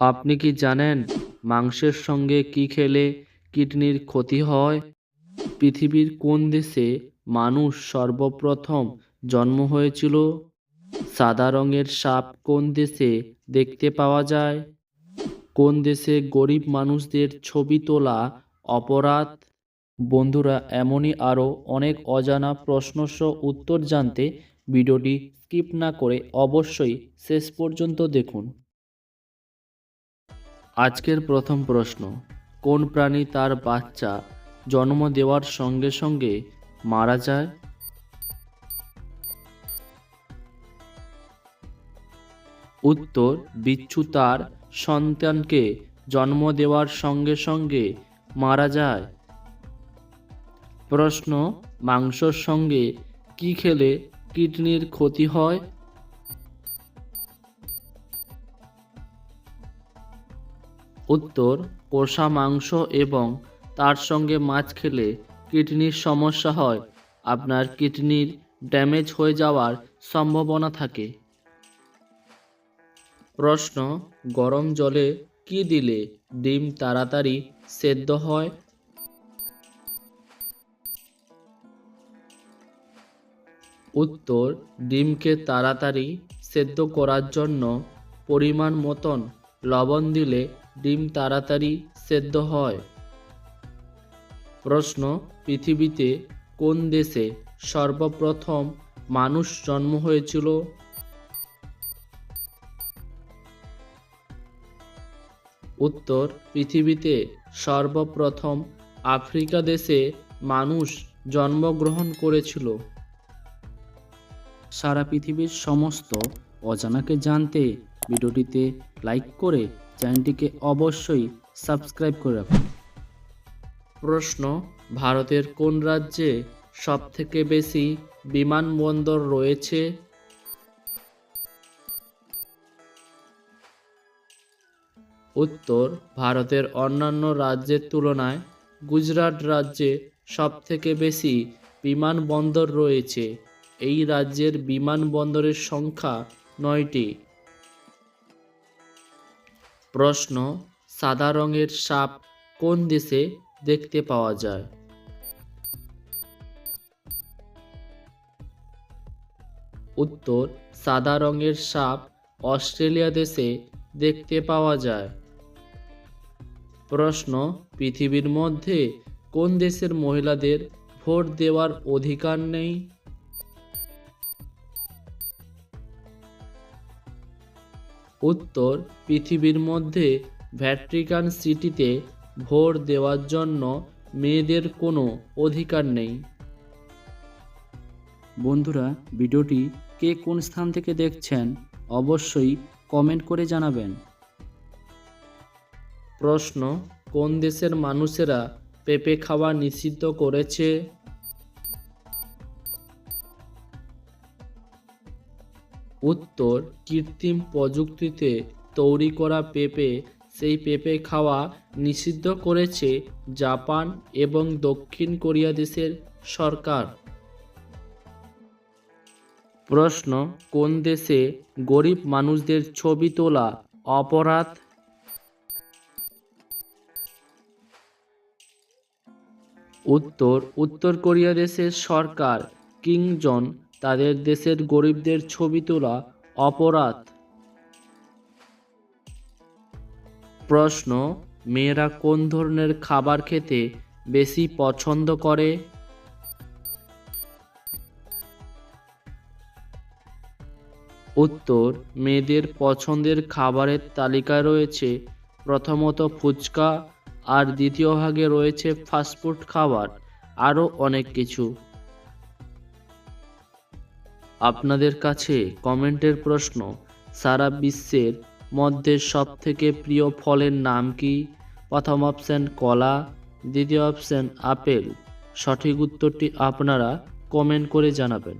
আপনি কি জানেন মাংসের সঙ্গে কি খেলে কিডনির ক্ষতি হয়? পৃথিবীর কোন দেশে মানুষ সর্বপ্রথম জন্ম হয়েছিল? সাদা রঙের সাপ কোন দেশে দেখতে পাওয়া যায়? কোন দেশে গরিব মানুষদের ছবি তোলা অপরাধ? বন্ধুরা, এমনই আরও অনেক অজানা প্রশ্নসহ উত্তর জানতে ভিডিওটি স্কিপ না করে অবশ্যই শেষ পর্যন্ত দেখুন। আজকের প্রথম প্রশ্ন, কোন প্রাণী তার বাচ্চা জন্ম দেওয়ার সঙ্গে সঙ্গে মারা যায়? উত্তর, বিচ্ছু তার সন্তানকে জন্ম দেওয়ার সঙ্গে সঙ্গে মারা যায়। প্রশ্ন, মাংসর সঙ্গে কি খেলে কিডনির ক্ষতি হয়? উত্তর, কষা মাংস এবং তার সঙ্গে মাছ খেলে কিডনির সমস্যা হয়। আপনার কিডনির ড্যামেজ হয়ে যাওয়ার সম্ভাবনা থাকে। প্রশ্ন, গরম জলে কি দিলে ডিম তাড়াতাড়ি সেদ্ধ হয়? উত্তর, ডিমকে তাড়াতাড়ি সেদ্ধ করার জন্য পরিমাণ মতন লবণ দিলে ডিম তাড়াতাড়ি সেদ্ধ হয়। প্রশ্ন, পৃথিবীতে কোন দেশে সর্বপ্রথম মানুষ জন্ম হয়েছিল? উত্তর, পৃথিবীতে সর্বপ্রথম আফ্রিকা দেশে মানুষ জন্মগ্রহণ করেছিল। সারা পৃথিবীর সমস্ত অজানাকে জানতে ভিডিওটিতে লাইক করে চ্যানেলটিকে অবশ্যই সাবস্ক্রাইব করে রাখুন। প্রশ্ন, ভারতের কোন রাজ্যে সবথেকে বেশি বিমানবন্দর রয়েছে? উত্তর, ভারতের অন্যান্য রাজ্যের তুলনায় গুজরাট রাজ্যে সবথেকে বেশি বিমানবন্দর রয়েছে। এই রাজ্যের বিমানবন্দরের সংখ্যা নয়টি। প্রশ্ন, সাদা রঙের সাপ কোন দেশে দেখতে পাওয়া যায়? উত্তর, সাদা রঙের সাপ অস্ট্রেলিয়া দেশে দেখতে পাওয়া যায়। প্রশ্ন, পৃথিবীর মধ্যে কোন দেশের মহিলাদের ভোট দেওয়ার অধিকার নেই? উত্তর পৃথিবীর মধ্যে ভ্যাটিকান সিটিতে ভোট দেওয়ার জন্য মেয়েদের কোনো অধিকার নেই। বন্ধুরা ভিডিওটি কে কোন স্থান থেকে দেখছেন অবশ্যই কমেন্ট করে জানাবেন। প্রশ্ন কোন দেশের মানুষেরা পেঁপে খাওয়া নিষিদ্ধ করেছে? উত্তর কৃত্রিম প্রযুক্তিতে তৈরি করা পেঁপে, সেই পেঁপে খাওয়া নিষিদ্ধ করেছে জাপান এবং দক্ষিণ কোরিয়া দেশের সরকার। প্রশ্ন, কোন দেশে গরিব মানুষদের ছবি তোলা অপরাধ? উত্তর উত্তর কোরিয়া দেশের সরকার কিংজন তাদের দেশের গরিবদের ছবি তোলা অপরাধ। প্রশ্ন, মেয়েরা কোন ধরনের খাবার খেতে বেশি পছন্দ করে? উত্তর, মেয়েদের পছন্দের খাবারের তালিকায় রয়েছে প্রথমত ফুচকা, আর দ্বিতীয় ভাগে রয়েছে ফাস্টফুড খাবার, আরও অনেক কিছু। আপনাদের কাছে কমেন্টের প্রশ্ন, সারা বিশ্বের মধ্যে সব থেকে প্রিয় ফলের নাম কি? প্রথম অপশান কলা, দ্বিতীয় অপশান আপেল। সঠিক উত্তরটি আপনারা কমেন্ট করে জানাবেন।